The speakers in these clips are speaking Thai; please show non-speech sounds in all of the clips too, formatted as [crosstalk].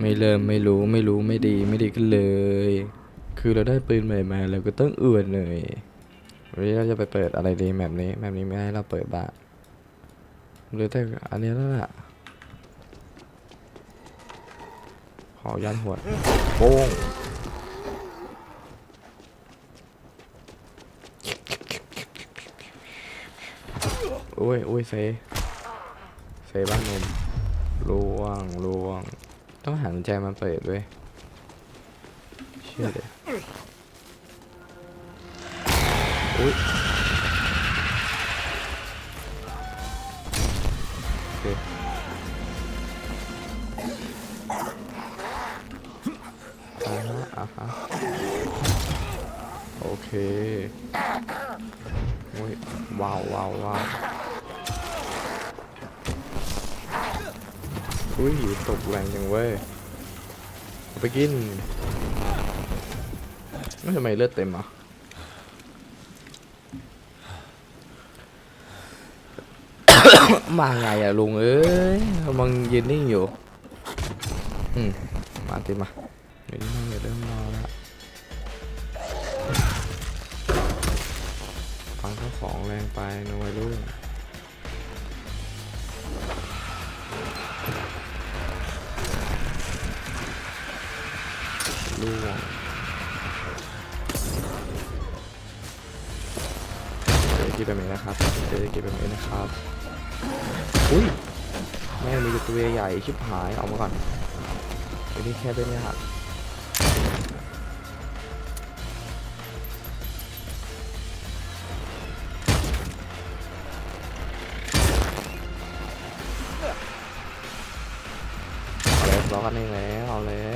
ไม่เริ่มไม่รู้ไม่รู้ไม่ดีไม่ดีกันเลย คือเราได้ปืนใหม่มาเราก็ต้องอวดหน่อยวันนี้เราจะไปเปิดอะไรดีแบบนี้แบบนี้ไม่ให้เราเปิดบ้าหรือแต่อันนี้แล้วล่ะขอยันหัวโป้งโอ้ยโอ้ยเซเซบ้านนมล่วงล่วง ต้องหากุญแจมาเปิดด้วยเชื่อเลยอุ้ย อุ้ยตกแรงจังเว้ยไปกินไม่ทำไมเลือดเต็มอะมาไงอะลุงเอ้ยกำลังยืนนิ่งอยู่อืมมาติมาเดี๋ยวนี้นั่งอย่าเริ่มรอแล้วฟังข้าวของแรงไปนะวัยรุ่น เดี๋ยวกินแบบนี้นะครับเดี๋ยวกินแบบนี้นะครับอุ้ยแม่มีตัวใหญ่ชิบหายออกมาก่อนไอ้นี่แค่เป็นยากเอาแล้วล้อกันเองแล้วเอาแล้ว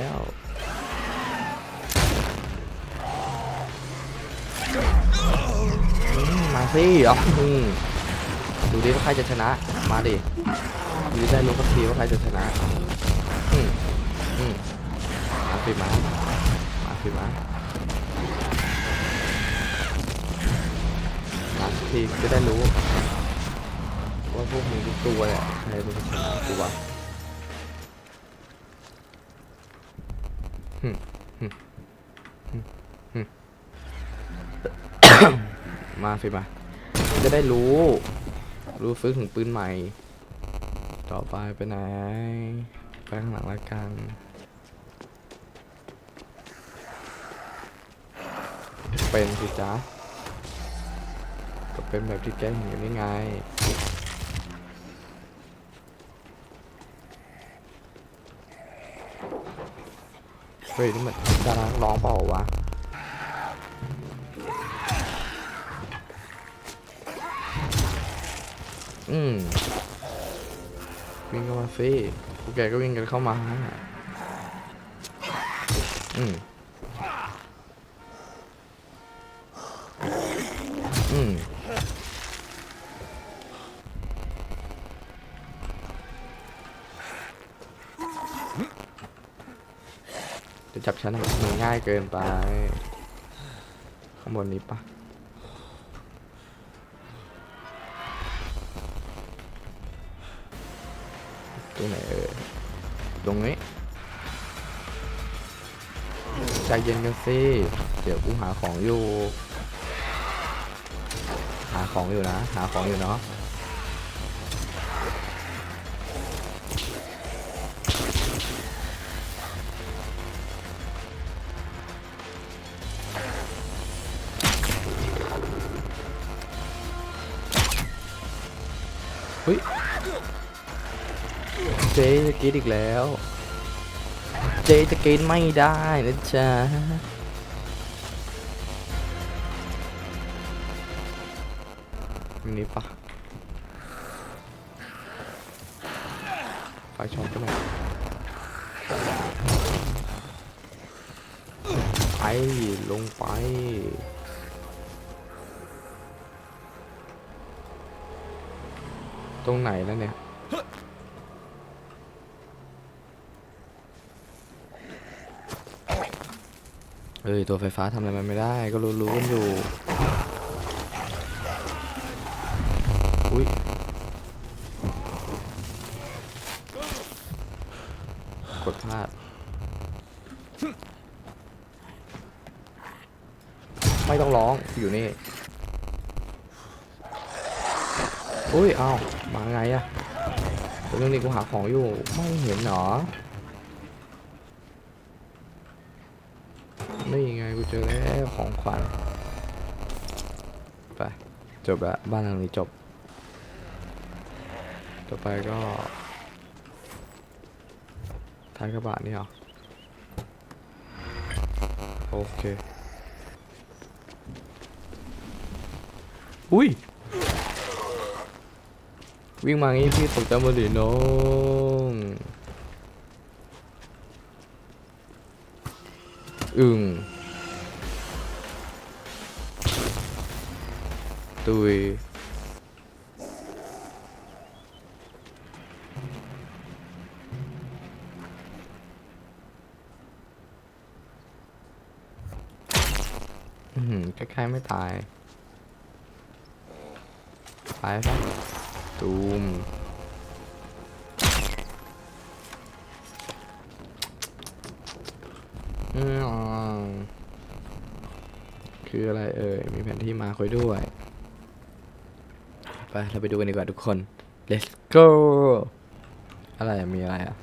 สิเอาอืมดูดิว่าใครจะชนะ มาดิดูได้รู้สักทีว่าใครจะชนะอืมอืมมาสิมามาสิมามาสักทีจะได้รู้ว่าพวกมึงทุกตัวเนี่ยใครเป็นชนะกูวะหึหึหึหึมาสิมา จะได้รู้ รู้ฟื้นถึงปืนใหม่ ต่อไปไปไหน ไปข้างหลังละกันเป็นสิจ๊ะก็เป็นแบบที่แกเห็นอยู่นี่ไงเฮ้ยนี่มันดารานักร้องเปล่าวะ อืมวิ่งเข้ามาสิพวกแกก็วิ่งกันเข้ามาอืมอืมจะจับฉันมันง่ายเกินไป ข้างบนนี้ปะ ตรงไหนเออตรงนี้ใจเย็นกันสิเดี๋ยวกูหาของอยู่ หาของอยู่นะ หาของอยู่เนาะเฮ้ย เจ๊จะกินอีกแล้ว เจ๊จะกินไม่ได้นะจ๊ะอันนี้ปะไฟช็อตก็หน่อยไปลงไปตรงไหนแล้วเนี่ย เอ้ยตัวไฟฟ้าทำอะไรมันไม่ได้ ก็รู้ๆกันอยู่ กดพลาด ไม่ต้องร้องอยู่นี่ อุ้ย เอามาไงอะเรื่องนี้กูหาของอยู่ ไม่เห็นเหรอ นี่ไงกูเจอแล้วของขวัญ ไปจบละบ้านหลังนี้จบ ต่อไปก็ท้ายกระบะนี่เหรอ โอเค อุ้ย วิ่งมางี้พี่ตกใจหมดเลยน้องอึ่ง ตุยอือหือคล้ายๆไม่ตาย ตายปะตูมคืออะไรเอ่ย มีแผนที่มาคุยด้วย ไปเราไปดูกันดีกว่าทุกคน let's go อะไรมีอะไรอะ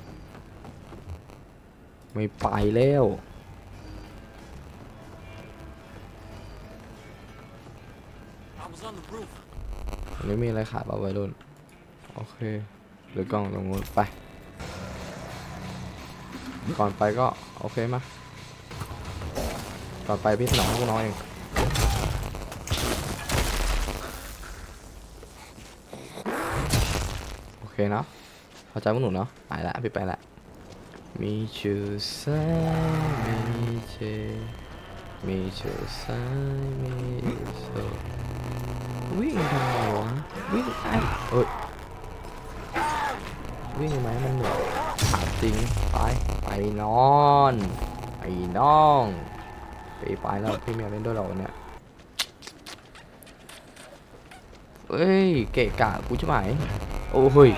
ไม่ไปแล้วอันนี้มีอะไรขายบ้างวัยรุ่น โอเคหรือกล่องตรงนู้นไป ก่อนไปก็ โอเคมาก่อนไปพี่ถนอมให้พวกน้องเอง โอ เคเนาะเข้าใจพวกหนูเนาะไปละพี่ไปละมีชื่อสายมีเจมีชื่อสายมีเจวิ่งทำไมวะวิ่งไอ้เอ้ยวิ่งไหมมันเหนื่อยถามจริงไปไปนอนไปน้องไปไปแล้วพี่เมียเล่นด้วยเราเนี่ยเอ้ยเกะกะกูใช่ไหม โอ้ย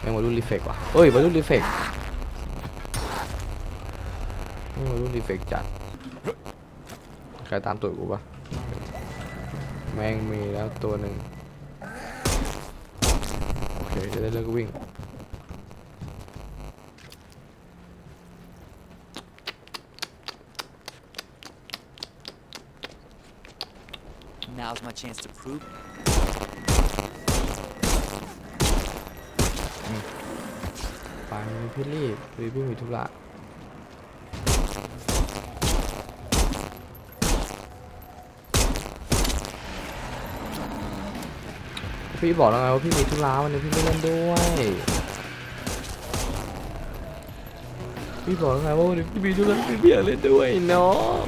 แม่งวัยรุ่นรีเฟกว่ะเอ้ยวัยรุ่นรีเฟกแม่งวัยรุ่นรีเฟกจัดใครตามตัวกูปะแม่งมีแล้วตัวหนึ่งโอเคจะได้เลิกวิ่ง Now's my chance to prove. ไปพี่รีบพี่พี่มีธุระพี่บอกแล้วไงว่าพี่มีธุระวันนี้พี่ไม่เล่นด้วย พี่บอกแล้วไงว่าวันนี้พี่มีธุระพี่ไม่อยากเล่นด้วยน้อง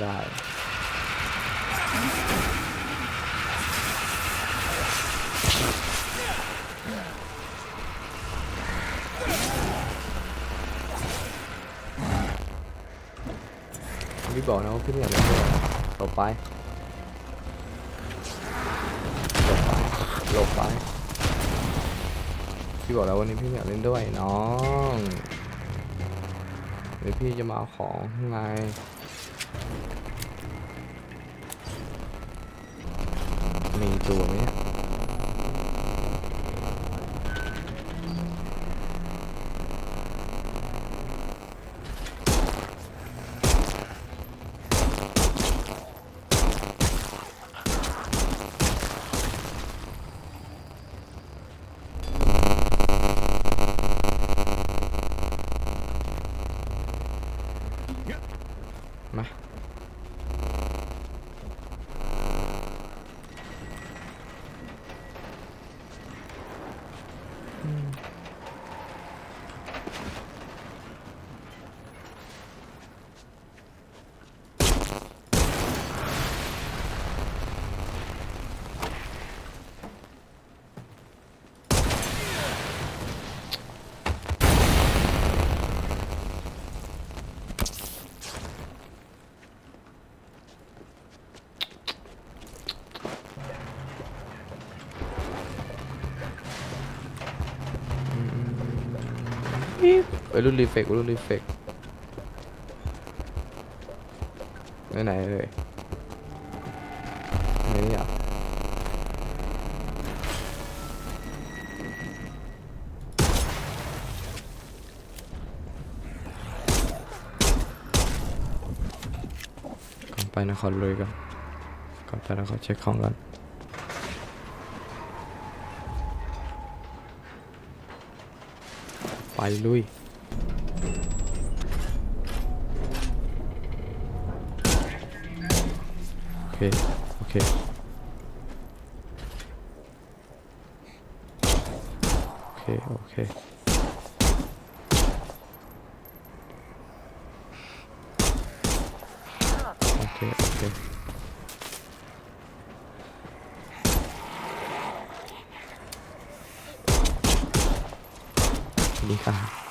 ได้ พี่ บอกนะว่าพี่ไม่อยากเล่นด้วยหลบไปหลบไปหลบไปพี่บอกแล้ววันนี้พี่ไม่อยากเล่นด้วยน้องเดี๋ยวพี่จะมาเอาของข้างในมีตัวไหมเนี่ย ไปรุ่นรีเฟกรุ่นรีเฟกไหนๆเลยไหนนี่อะก่อนไปนะครเลยกันก่อนไปนครเช็คของกัน ไป ลุย โอเค โอเค โอเค โอเค โอเค โอเค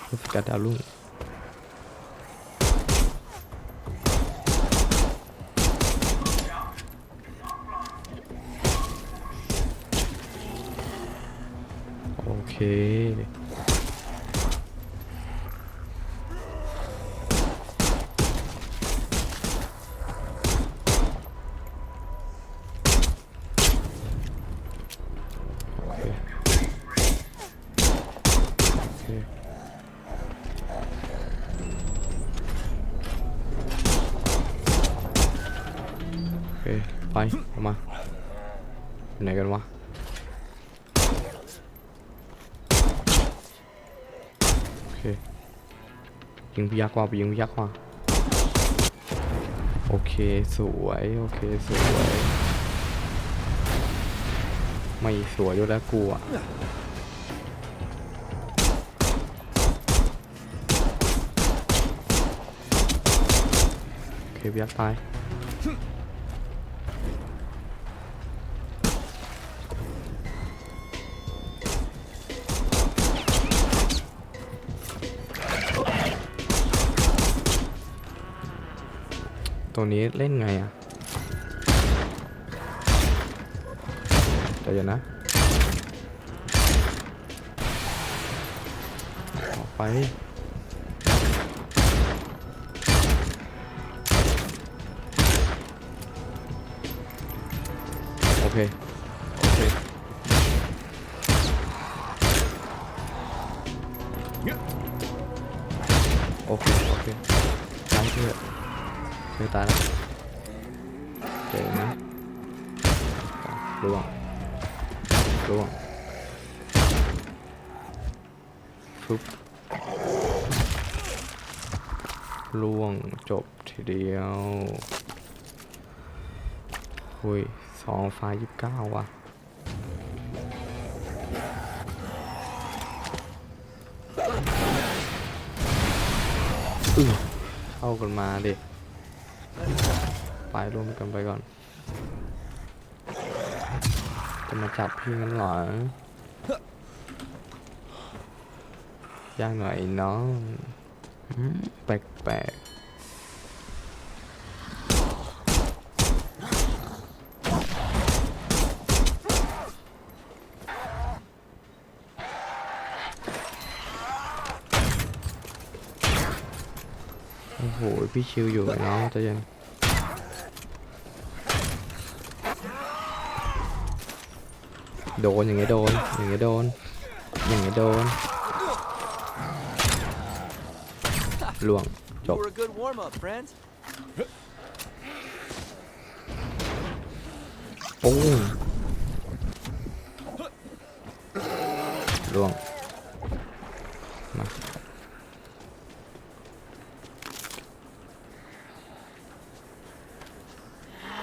นี่าสกัดดาวรุ่งโอเค ยักว่าไปยิงยักว่าโอเคสวยโอเคสวย ไม่สวยด้วยแล้วกูอะโอเคยักตาย ตรงนี้เล่นไงอะเดี๋ยวนะ ออกไปโอเค เจอตายแล้วเจ๋งนะล่วงล่วงฟุบล่วงจบทีเดียวหุยสองฟ้ายี่สิบเก้าว่ะเข้ากันมาดิ ไปร่วมกันไปก่อน จะมาจับพี่งั้นเหรอยากหน่อยน้องแปลกๆโอ้โห พี่ชิวอยู่ไอ้น้องใจะยัง โดนอย่างเงี้ยโดนอย่างเงี้ยโดนอย่างเงี้ยโดนล่วงจ You บ were a good warm up, friends. ปุ้งล่วงมา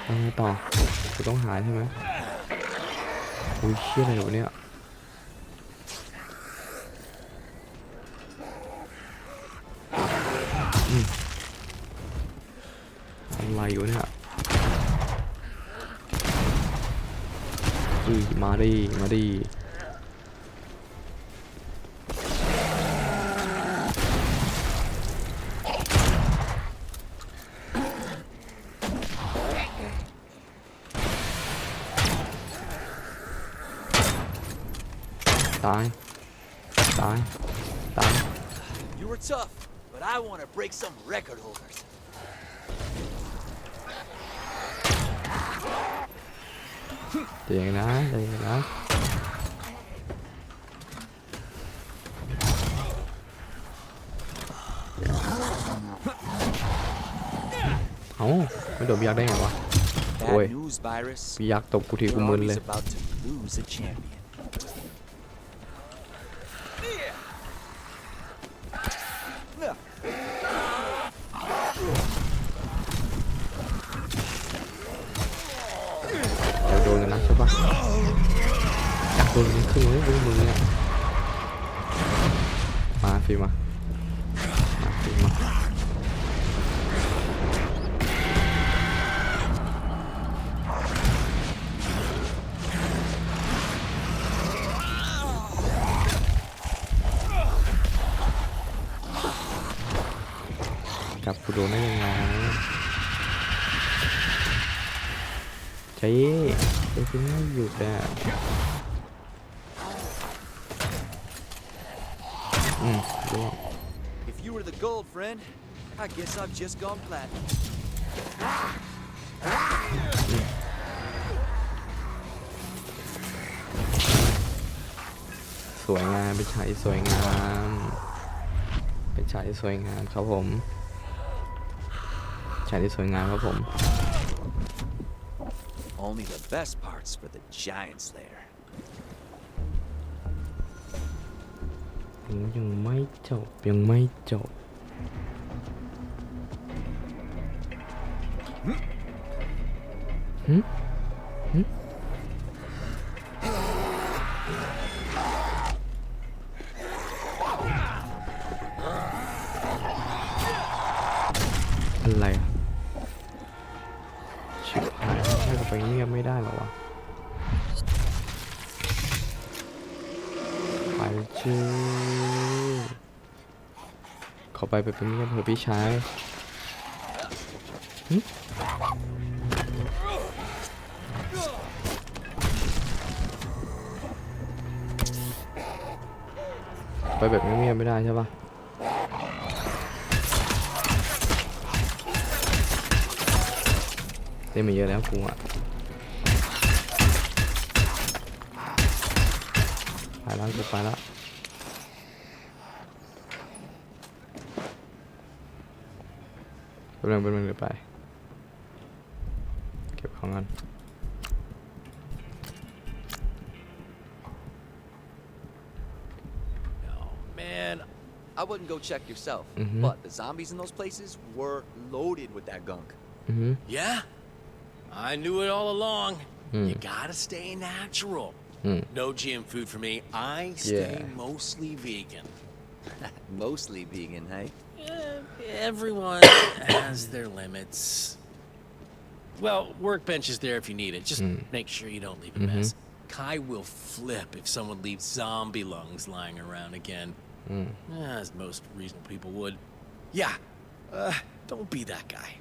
เอาไงต่อกูต้องหายใช่ไหม อุ้ยเชี่ยอะไรวะเนี่ยอืมอะไรอยู่เนี่ยอุ้ยมาดิมาดิ ตาย ตาย ตายต were tough, but I want to break some record holders. เดี๋ยวนะเดี๋ยวนะเอ้าไม่โดนพี่ยักษ์ได้ไงวะ Bad Oi. news, Virus. พี่ยักษ์ตบกูทีกู Your มึนเลย army's about to lose a champion. อยากโดนกันครึ่งเลยพวกมึงเนี่ยมาฟิมามาฟิมาจับกูโดนได้ยังไง ใช่ไอ้ฟิไม่หยุดอะอืมร่วง If you were the gold, friend, I guess I've just gone platinum. สวยงามเป็นชายสวยงามเป็นชายสวยงามครับผมชายที่สวยงามครับผม Only the best parts for the Giant Slayer. ยังไม่จบยังไม่จบหึหึ ไปชื่อขอไปไปเป็นเงียบเถอะพี่ชายไปแบบเงียบๆไม่ได้ใช่ปะเล่นมาเยอะแล้วกูอะ แล้วกูไปแล้วเป็นเรื่องเป็นเรื่องเดี๋ยวไป เก็บของกัน No, man. I wouldn't go check yourself, Mhm. but the zombies in those places were loaded with that gunk. อือหือ Yeah? I knew it all along. Hmm. You gotta stay natural. Mm. No GM food for me. I stay yeah. mostly vegan. [laughs] mostly vegan, hey? Everyone [coughs] has their limits. Well, workbench is there if you need it. Just mm. make sure you don't leave a mm -hmm. mess. Kai will flip if someone leaves zombie lungs lying around again. Mm. As most reasonable people would. Yeah, uh, don't be that guy.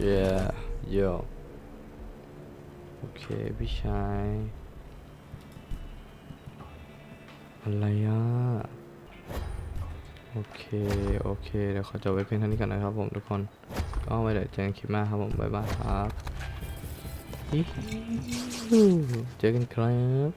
Yeah, yo. โอเคพี่ชาย อะไรอะ โอเค โอเค เดี๋ยวขอจบไว้เพียงเท่านี้ก่อนนะครับผมทุกคน ก็ไว้เดี๋ยวเจอกันคลิปหน้าครับผม บ๊ายบายครับ เจอกันครับ